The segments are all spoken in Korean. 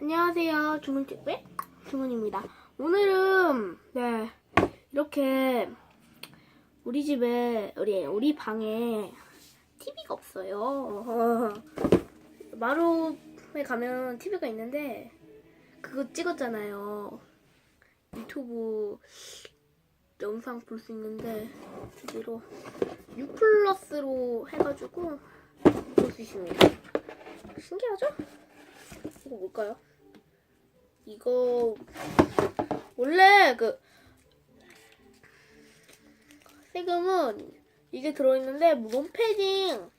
안녕하세요. 주문TV 주문입니다. 오늘은 네 이렇게 우리 집에 우리 우리 방에 TV가 없어요. 마루에 가면 TV가 있는데 그거 찍었잖아요. 유튜브 영상 볼 수 있는데 TV로 6 플러스로 해가지고 볼 수 있습니다. 신기하죠? 이거 뭘까요? 이거 원래 그 세금은 이게 들어있는데 몬패딩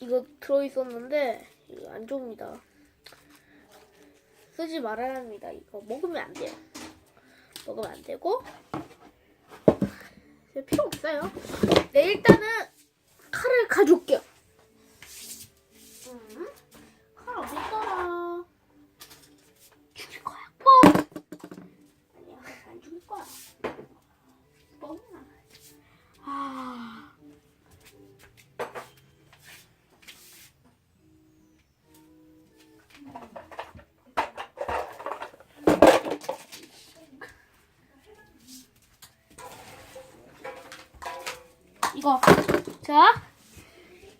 이거 들어있었는데 이거 안 좋습니다. 쓰지 말아야 합니다. 이거 먹으면 안 돼요. 먹으면 안 되고 필요 없어요. 네 일단은 칼을 가져올게요. 음, 칼 어딨더라? 죽일 거야. 뻥! 아니야, 안 죽일 거야. 뻥이야. 아. 이거. 자,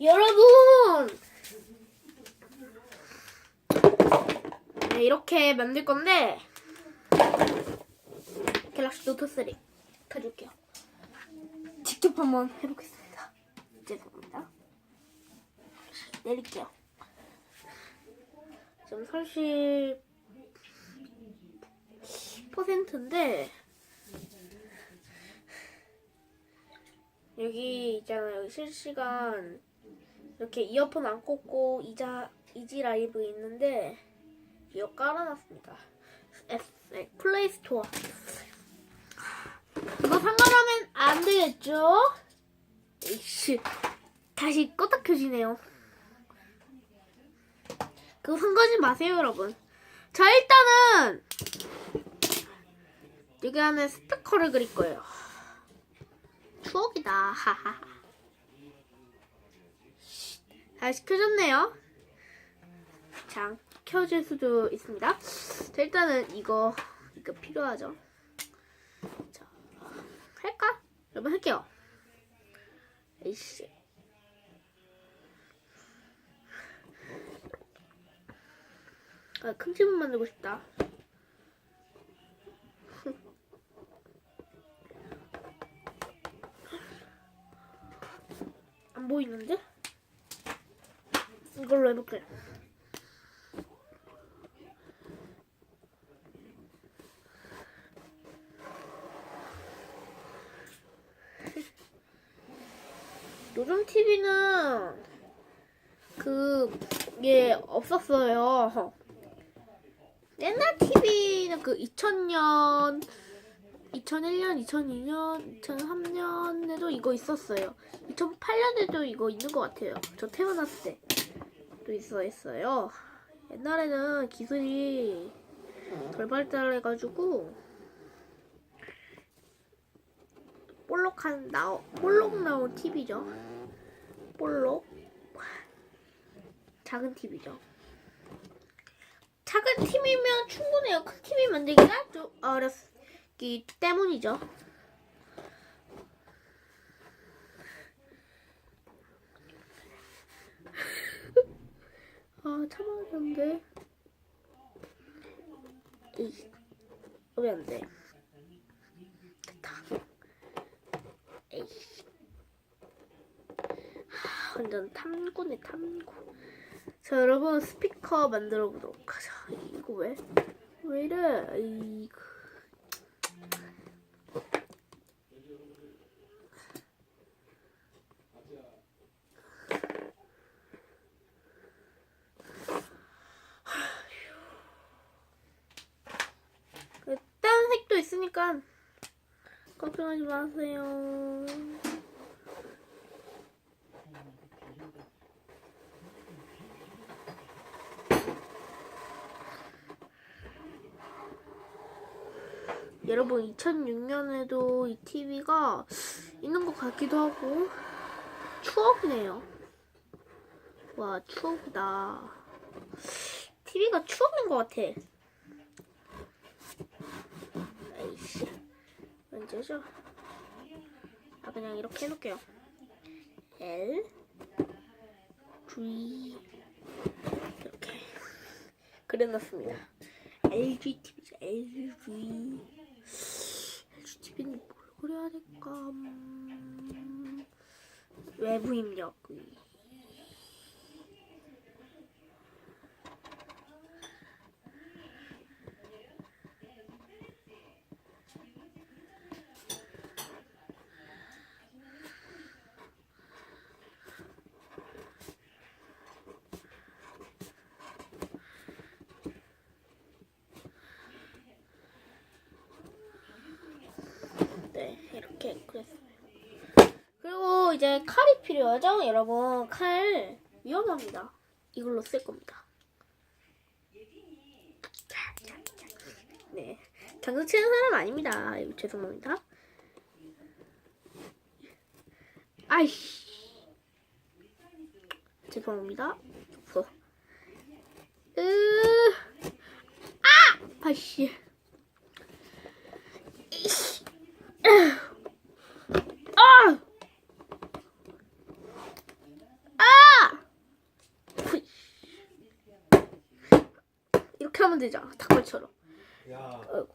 여러분! 네, 이렇게 만들 건데, 갤럭시 노트 3 가져올게요. 직접 한번 해보겠습니다. 죄송합니다. 내릴게요. 지금 30%인데, 여기 있잖아요. 실시간 이렇게 이어폰 안 꽂고 이자 이지 라이브 있는데 이거 깔아놨습니다. S, 네, 플레이 스토어. 이거 상관하면 안 되겠죠? 에이씨, 다시 껐다 켜지네요. 그거 상관하지 마세요, 여러분. 자, 일단은 여기 안에 스티커를 그릴 거예요. 추억이다. 다시 켜졌네요. 장 켜질 수도 있습니다. 자, 일단은 이거 이거 필요하죠. 자, 할까? 여러분 할게요. 에이씨. 아, 큰 집은 만들고 싶다. 안 보이는데? 이걸로 해볼게. 요즘 TV는 그게 없었어요. 옛날 TV는 그 2000년, 2001년, 2002년, 2003년에도 이거 있었어요. 2008년에도 이거 있는 것 같아요. 저 태어났을 때도 있어 있어요. 옛날에는 기술이 덜 발달해가지고 볼록한 나오 볼록 나온 TV죠. 볼록 작은 TV죠. 작은 TV면 충분해요. 큰 TV 만들기가 좀 어렵기 때문이죠. 아 참아야겠는데 에이 왜안 돼? 됐다. 에이 하, 완전 탐구네 탐구. 자 여러분 스피커 만들어 보도록 하자. 이거 왜? 왜 이래? 이거. 딴 색도 있으니까 걱정하지 마세요. 여러분 2006년에도 이 TV가 있는 것 같기도 하고 추억이네요. 와 추억이다. TV가 추억인 것 같아. 아이씨. 언제죠? 아, 그냥 이렇게 해놓을게요. L, G, 이렇게. 그려놨습니다. LG. LGTV는 뭘 그려야 될까? 음, 외부 입력. 네, 이렇게 그랬어요. 그리고 이제 칼이 필요하죠? 여러분, 칼 위험합니다. 이걸로 쓸 겁니다. 네, 장수 치는 사람 아닙니다. 죄송합니다. 아이씨. 죄송합니다. 으, 아! 아이씨. 이씨. 아! 아! 후이. 되죠. 닭발처럼. 야, 아이고,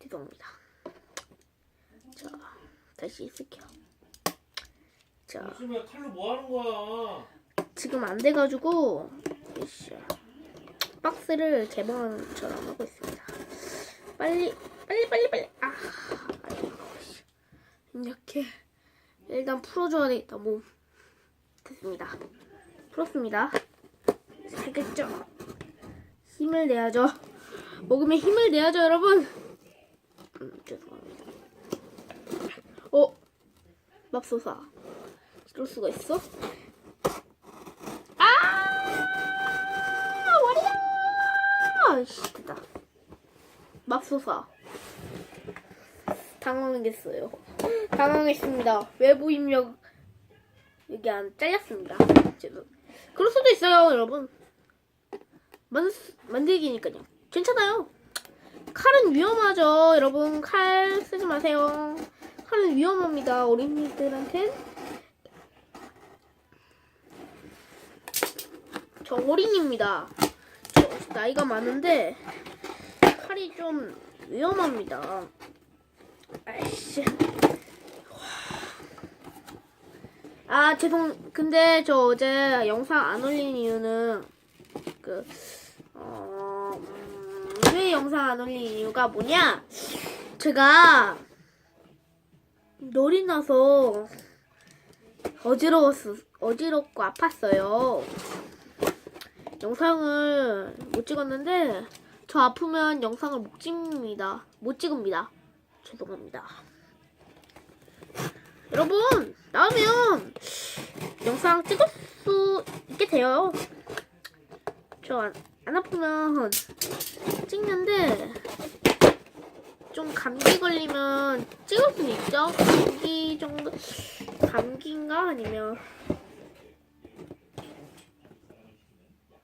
죄송합니다. 자, 다시 쓸게요. 자, 요즘에 칼로 뭐 하는 거야? 지금 안 돼가지고, 이씨. 박스를 개방하는 것처럼 하고 있습니다. 빨리, 빨리, 빨리, 빨리. 아, 아이고. 이렇게. 일단 풀어줘야 되겠다, 몸. 됐습니다. 풀었습니다. 알겠죠? 힘을 내야죠. 먹으면 힘을 내야죠, 여러분. 음, 죄송합니다. 어? 맙소사. 이럴 수가 있어? 아! 머리야! 씨, 됐다. 맙소사. 당황했어요. 당황했습니다. 외부 입력 여기 안 잘렸습니다. 죄송. 그럴 수도 있어요, 여러분. 만 만들기니까요. 괜찮아요. 칼은 위험하죠, 여러분. 칼 쓰지 마세요. 칼은 위험합니다, 어린이들한텐. 저 어린이입니다. 저 나이가 많은데 칼이 좀 위험합니다. 아이씨. 아 죄송. 근데 저 어제 영상 안 올린 이유는 그 어, 영상 안 올린 이유가 뭐냐? 제가 놀이 나서 어지러웠어, 어지럽고 아팠어요. 영상을 못 찍었는데 저 아프면 영상을 못 찍습니다. 못 찍습니다. 죄송합니다. 여러분 나오면 영상 찍을 수 있게 돼요. 저 안 아프면 찍는데 좀 감기 걸리면 찍을 수 있죠. 감기 정도 감기인가 아니면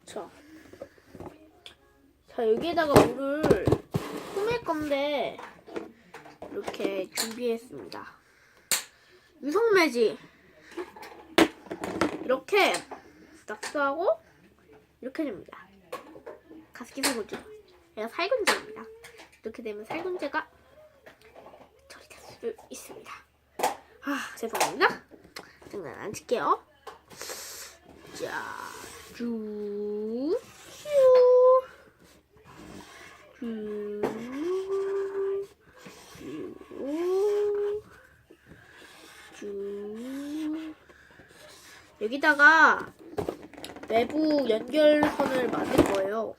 자, 자 여기에다가 물을 꾸밀 건데 이렇게 준비했습니다. 유성매지 이렇게 낙서하고 이렇게 됩니다. 가스기소고죠. 얘가 살균제입니다. 이렇게 되면 살균제가 처리될 수 있습니다. 아 죄송합니다. 장난 안 칠게요. 자, 쭉, 슈, 쭉, 쭉, 쭉. 여기다가 외부 연결선을 만들 거예요.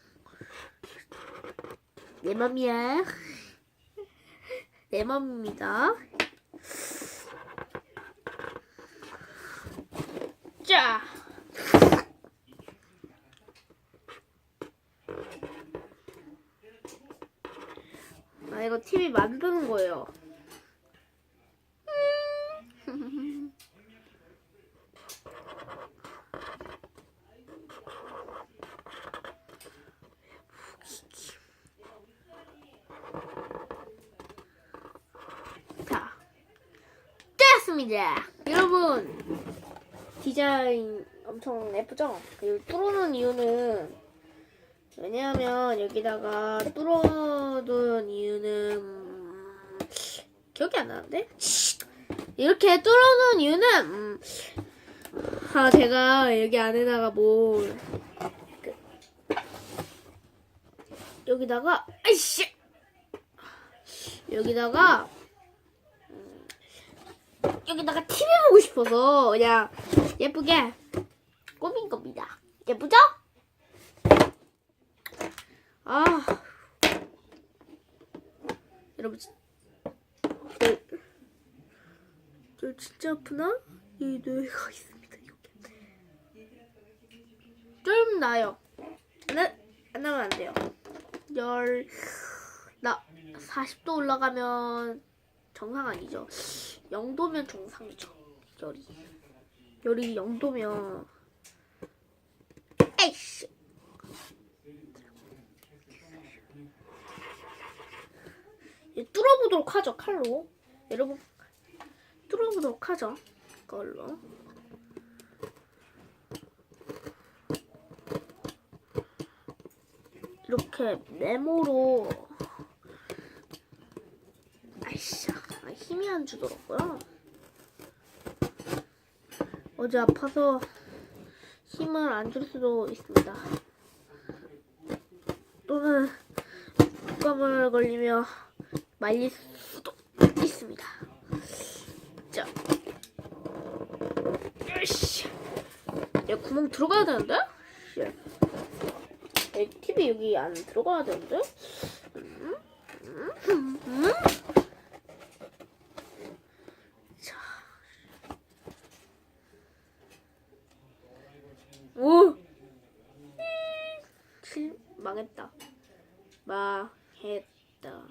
내 맘이야. 내 맘입니다. 자. 아 이거 TV 만드는 거예요. 뚫어갑니다. 여러분 디자인 엄청 예쁘죠? 그리고 뚫어놓은 이유는 왜냐하면 여기다가 뚫어둔 이유는 음, 기억이 안 나는데 이렇게 뚫어놓은 이유는 음, 아 제가 여기 안에다가 뭐 그, 여기다가 아이씨 여기다가 음, 여기다가 TV 보고 싶어서 그냥 예쁘게 꾸민 겁니다. 예쁘죠? 아 여러분 진- 저, 저 진짜 아프나? 이 뇌가 있습니다. 좀 나요. 안, 나- 안 나면 안 돼요. 열, 나 40도 올라가면 정상 아니죠. 0도면 정상이죠. 열이. 열이 0도면. 에이씨. 뚫어보도록 하죠, 칼로. 여러분, 뚫어보도록 하죠. 이걸로. 이렇게 네모로 아이씨 아, 힘이 안 주더라고요 어제 아파서 힘을 안 줄 수도 있습니다 또는 독감을 걸리며 말릴 수도 있습니다 자 으쌰 얘 구멍 들어가야 되는데? 씨. 내 TV 여기 안 들어가야 되는데? 음? 음? 음? 자. 오! 칠, 망했다. 망했다.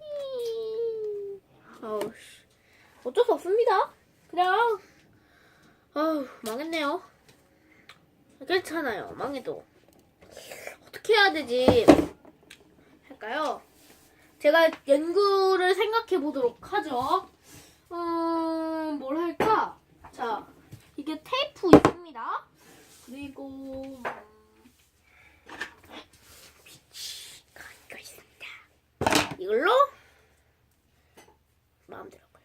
이. 아우, 씨. 어쩔 수 없습니다. 그냥, 아우, 망했네요. 괜찮아요. 망해도. 어떻게 해야 되지? 할까요? 제가 연구를 생각해 보도록 하죠. 음, 뭘 할까? 자, 이게 테이프 있습니다. 그리고, 음, 빛이가 이거 있습니다. 이걸로 마음대로 거요.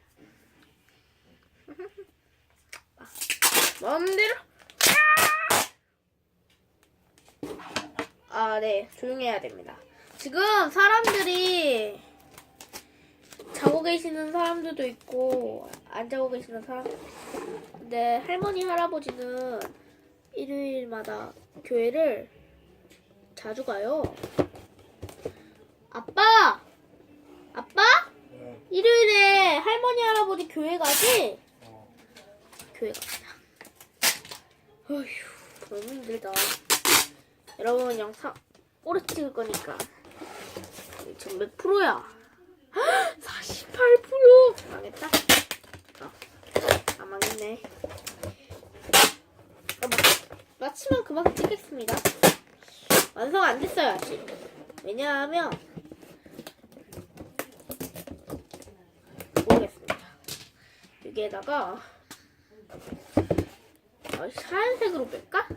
마음대로. 아, 네. 조용히 해야 됩니다. 지금 사람들이 자고 계시는 사람들도 있고 안 자고 계시는 사람 근데 할머니 할아버지는 일요일마다 교회를 자주 가요. 아빠! 아빠? 일요일에 할머니 할아버지 교회 가지? 교회 갑니다. 어휴, 너무 힘들다. 여러분 영상 오래 찍을 거니까 지금 몇 프로야? 48% 망했다. 어, 아 망했네. 어, 마, 마치면 그만 찍겠습니다. 완성 안 됐어요 아직. 왜냐하면 모르겠습니다. 여기에다가 어, 하얀색으로 뺄까?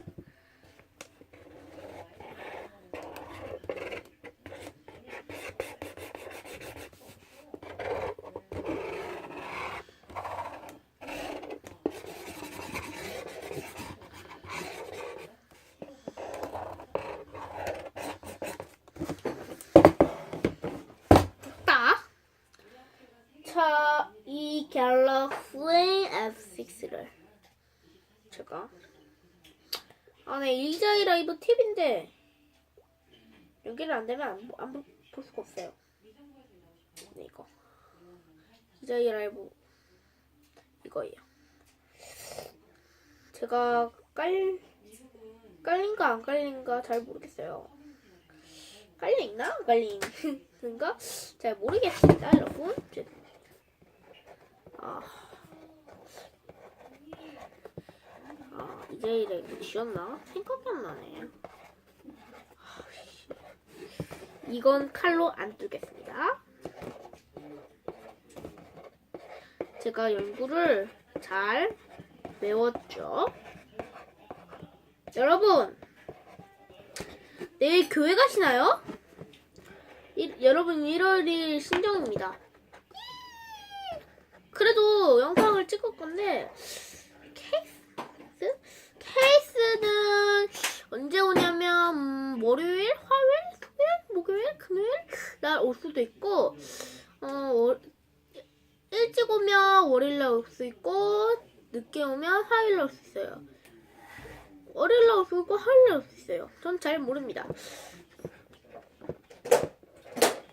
자, 이 갤럭시 F6를 제가 아, 네, 이자이 라이브 팁인데 연결이 안 되면 안, 안볼 수가 없어요. 네, 이거 이자이 라이브 이거예요. 제가 깔 깔린가 안 깔린가 잘 모르겠어요. 깔려 있나? 안 깔린가? 잘 모르겠습니다, 여러분. 제- 아, 아 이제 이래 지웠나? 생각이 안 나네. 이건 칼로 안 뚫겠습니다. 제가 연구를 잘 외웠죠. 여러분, 내일 교회 가시나요? 이- 여러분 1월 1일 신정입니다. 그래도 영상을 찍을 건데 케이스? 케이스는 언제 오냐면 음, 월요일, 화요일, 수요일, 목요일, 금요일 날 올 수도 있고 어, 월- 일찍 오면 월요일 날 올 수 있고 늦게 오면 화요일 날 올 수 있어요. 월요일 날 올 수 있고 화요일 날 올 수 있어요. 전 잘 모릅니다.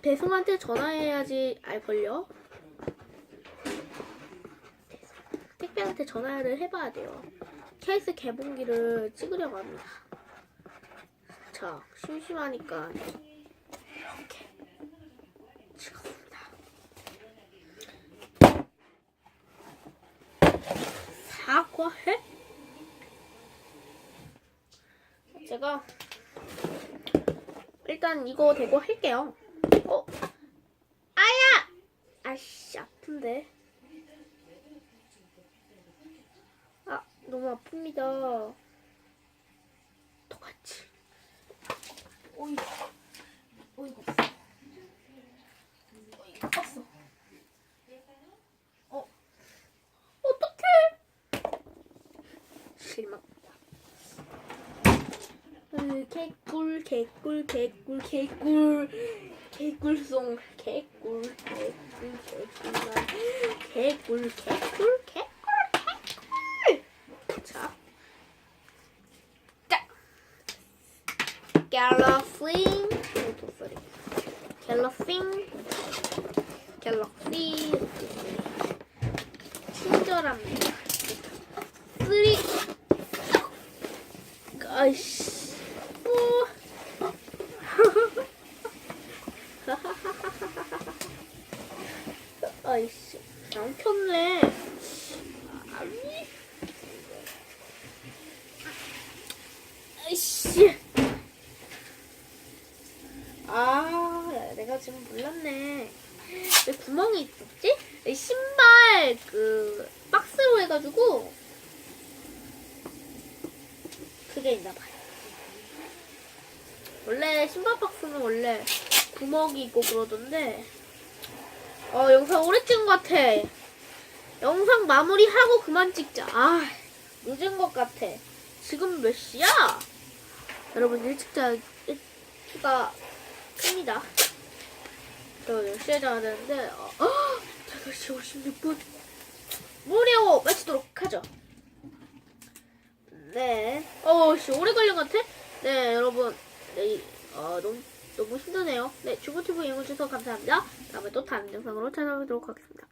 배송한테 전화해야지 알걸요? 택배한테 전화를 해봐야 돼요. 케이스 개봉기를 찍으려고 합니다. 자, 심심하니까 이렇게 찍었습니다. 사과해? 제가 일단 이거 대고 할게요. 어? 아야! 아씨 아픈데. 아 너무 아픕니다. 똑같이. 오이, 오이고. 오이고 떴어. 어, 어떡해? 실망. 으, 개꿀, 개꿀, 개꿀, 개꿀, 개꿀송, 개꿀, 개꿀, 개꿀, 개꿀, 개꿀, 개꿀, 개꿀. 자, 자, 갤럭싱, 소리, 갤럭싱, 갤럭시, 친절합니다. 쓰리, 아이씨. 오. 아이씨, 안 켰네. 아이씨. 아, 야, 내가 지금 몰랐네. 왜 구멍이 있었지? 이 신발 그 박스로 해가지고 그게 있나봐요. 원래 신발 박스는 원래 구멍이 있고 그러던데 어 영상 오래 찍은 것 같아 영상 마무리하고 그만 찍자 아 늦은 것 같아 지금 몇 시야? 여러분 일찍 자 일찍가 큽니다 저 10시에 자야 되는데 어, 5시 56분 무료 마치도록 하죠 네. 어, 씨, 오래 걸린 것 같아? 네, 여러분. 네, 어, 너무, 너무 힘드네요. 네, 주부튜브 이용해주셔서 감사합니다. 다음에 또 다른 영상으로 찾아오도록 하겠습니다.